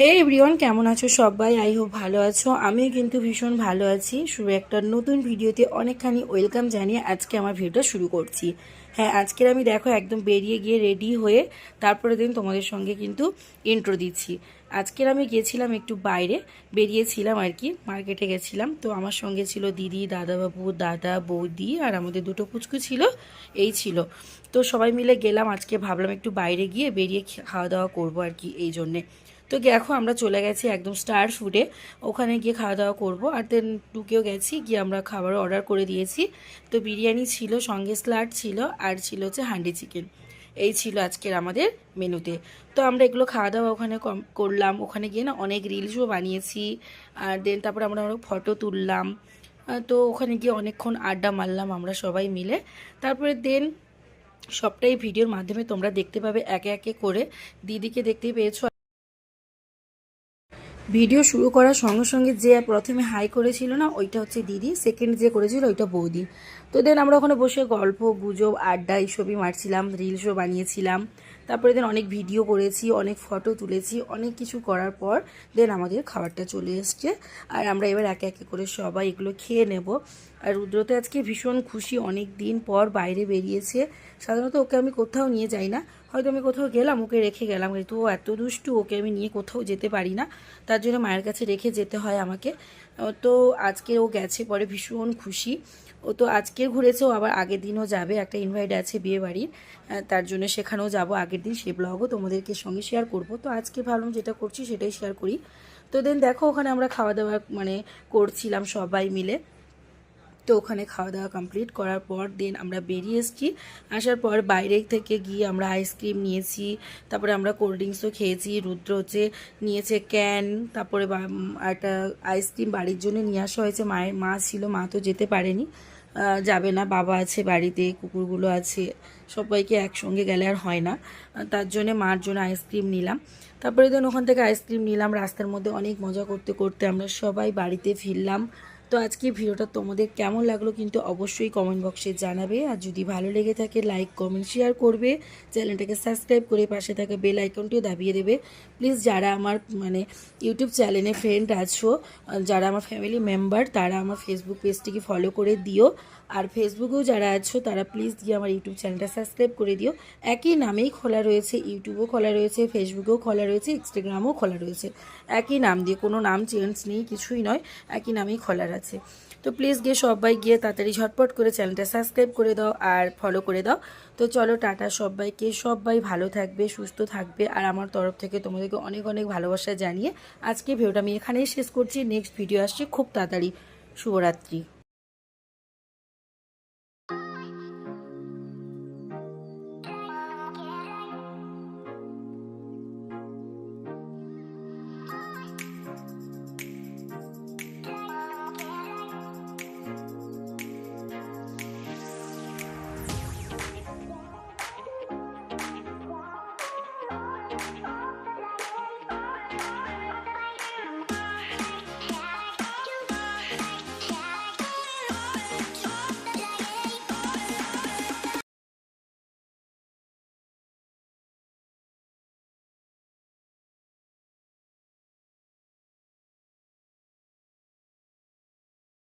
হে everyone কেমন আছো সবাই? আই হোপ ভালো আছো। আমিও কিন্তু ভীষণ ভালো আছি। শুরু একটা নতুন ভিডিওতে অনেকখানি ওয়েলকাম জানিয়ে আজকে আমার ভিডিওটা শুরু করছি। হ্যাঁ আজকের আমি দেখো একদম বেরিয়ে গিয়ে রেডি হয়ে তারপরে দিন তোমাদের সঙ্গে কিন্তু ইন্ট্রো দিচ্ছি। আজকের আমি গেছিলাম একটু বাইরে, বেরিয়েছিলাম আর কি মার্কেটে গেছিলাম। তো আমার সঙ্গে ছিল দিদি, দাদাবাবু, দাদা, বৌদি আর আমাদের দুটো পুচকু ছিল, এই ছিল। তো সবাই মিলে গেলাম, আজকে ভাবলাম একটু বাইরে গিয়ে বেরিয়ে খাওয়া দাওয়া করব আর কি এই জন্যে। তো দেখো আমরা চলে গেছি একদম স্টার ফুডে ওখানে গিয়ে খাওয়া দাওয়া করব আর দেন টুকেও গেছি, গিয়ে আমরা খাবার অর্ডার করে দিয়েছি। তো বিরিয়ানি ছিল, সঙ্গে স্লাড ছিল আর ছিল হচ্ছে হান্ডি চিকেন। এই ছিল আজকের আমাদের মেনুতে। তো আমরা এগুলো খাওয়া দাওয়া ওখানে করলাম। ওখানে গিয়ে না অনেক রিলসও বানিয়েছি। আর দেন তারপরে আমরা অনেক ফটো তুললাম। তো ওখানে গিয়ে অনেকক্ষণ আড্ডা মারলাম আমরা সবাই মিলে। তারপরে দেন সবটাই ভিডিওর মাধ্যমে তোমরা দেখতে পাবে একে একে করে। দিদিকে দেখতে পেয়েছ ভিডিও শুরু করার সঙ্গে সঙ্গে যে প্রথমে হাই করেছিল না, ওইটা হচ্ছে দিদি। সেকেন্ড যে করেছিল, ওইটা বৌদি। তো দেন আমরা ওখানে বসে গল্প, গুজব, আড্ডা এইসবই মারছিলাম রিলসও বানিয়েছিলাম। তারপরে দেন অনেক ভিডিও করেছি, অনেক ফটো তুলেছি, অনেক কিছু করার পর দেন আমাদের খাবারটা চলে এসছে। আর আমরা এবার একে একে করে সবাই এগুলো খেয়ে নেব। আর রুদ্রতে আজকে ভীষণ খুশি অনেক দিন পর বাইরে বেরিয়েছে। সাধারণত ওকে আমি কোথাও নিয়ে যাই না হয়তো আমি কোথাও গেলাম, ওকে রেখে গেলাম। কিন্তু ও এত দুষ্টু, ওকে আমি নিয়ে কোথাও যেতে পারি না। তার জন্য মায়ের কাছে রেখে যেতে হয় আমাকে। তো আজকে ও গেছে, পরে ভীষণ খুশি। ও তো আজকে ঘুরেছে, ও আবার আগের দিনও যাবে, একটা ইনভাইট আছে বিয়ে বাড়ির তার জন্য সেখানেও যাব আগের দিন সে ব্লগও তোমাদেরকে সঙ্গে শেয়ার করব। তো আজকে ভাবলাম যেটা করছি সেটাই শেয়ার করি। তো দেন দেখো, ওখানে আমরা খাওয়া দাওয়া মানে করছিলাম সবাই মিলে। তো ওখানে খাওয়া দাওয়া কমপ্লিট করার পর দেন আমরা বেরিয়ে এসেছি। আসার পর বাইরে থেকে গিয়ে আমরা আইসক্রিম নিয়েছি, তারপরে আমরা কোল্ড ড্রিঙ্কসও খেয়েছি, রুদ্র হচ্ছে নিয়েছে ক্যান তারপরে একটা আইসক্রিম বাড়ির জন্য নিয়ে আসা হয়েছে। মায়ের মা ছিল, মা তো যেতে পারেনি। যাবে না, বাবা আছে বাড়িতে, কুকুরগুলো আছে, সবাইকে একসঙ্গে গেলে আর হয় না। তার জন্যে মার জন্য আইসক্রিম নিলাম। তারপরে দেন ওখান থেকে আইসক্রিম নিলাম। রাস্তার মধ্যে অনেক মজা করতে করতে আমরা সবাই বাড়িতে ফিরলাম। তো আজকে ভিডিওটা তোমাদের কেমন লাগল কিন্তু অবশ্যই কমেন্ট বক্সে জানাবে। আর যদি ভালো লেগে থাকে লাইক কমেন্ট শেয়ার করবে। চ্যানেলটাকে সাবস্ক্রাইব করে পাশে থাকা বেল আইকনটিও দাবিয়ে দেবে। প্লিজ যারা আমার মানে ইউটিউব চ্যানেলে ফ্রেন্ড আছো যারা আমার ফ্যামিলি মেম্বার তারা আমার ফেসবুক পেজটিকে ফলো করে দিও। আর ফেসবুকেও যারা আছো, তারা প্লিজ গিয়ে আমার ইউটিউব চ্যানেলটা সাবস্ক্রাইব করে দিও। একই নামেই খোলা রয়েছে ইউটিউবও খোলা রয়েছে ফেসবুকেও খোলা রয়েছে ইনস্টাগ্রামও খোলা রয়েছে। একই নাম দিয়ে, কোনো নাম চেঞ্জ নেই, কিছুই নয়। একই নামেই খোলা আছে। তো প্লিজ গিয়ে সবাই গিয়ে তাড়াতাড়ি ঝটপট করে চ্যানেলটা সাবস্ক্রাইব করে দাও আর ফলো করে দাও। তো চলো টাটা সবাইকে। সবাই ভালো থাকবে, সুস্থ থাকবে। আর আমার তরফ থেকে তোমাদেরকে অনেক অনেক ভালোবাসা জানিয়ে আজকে ভিডিওটা আমি এখানেই শেষ করছি। নেক্সট ভিডিও আসছে খুব তাড়াতাড়ি। শুভরাত্রি।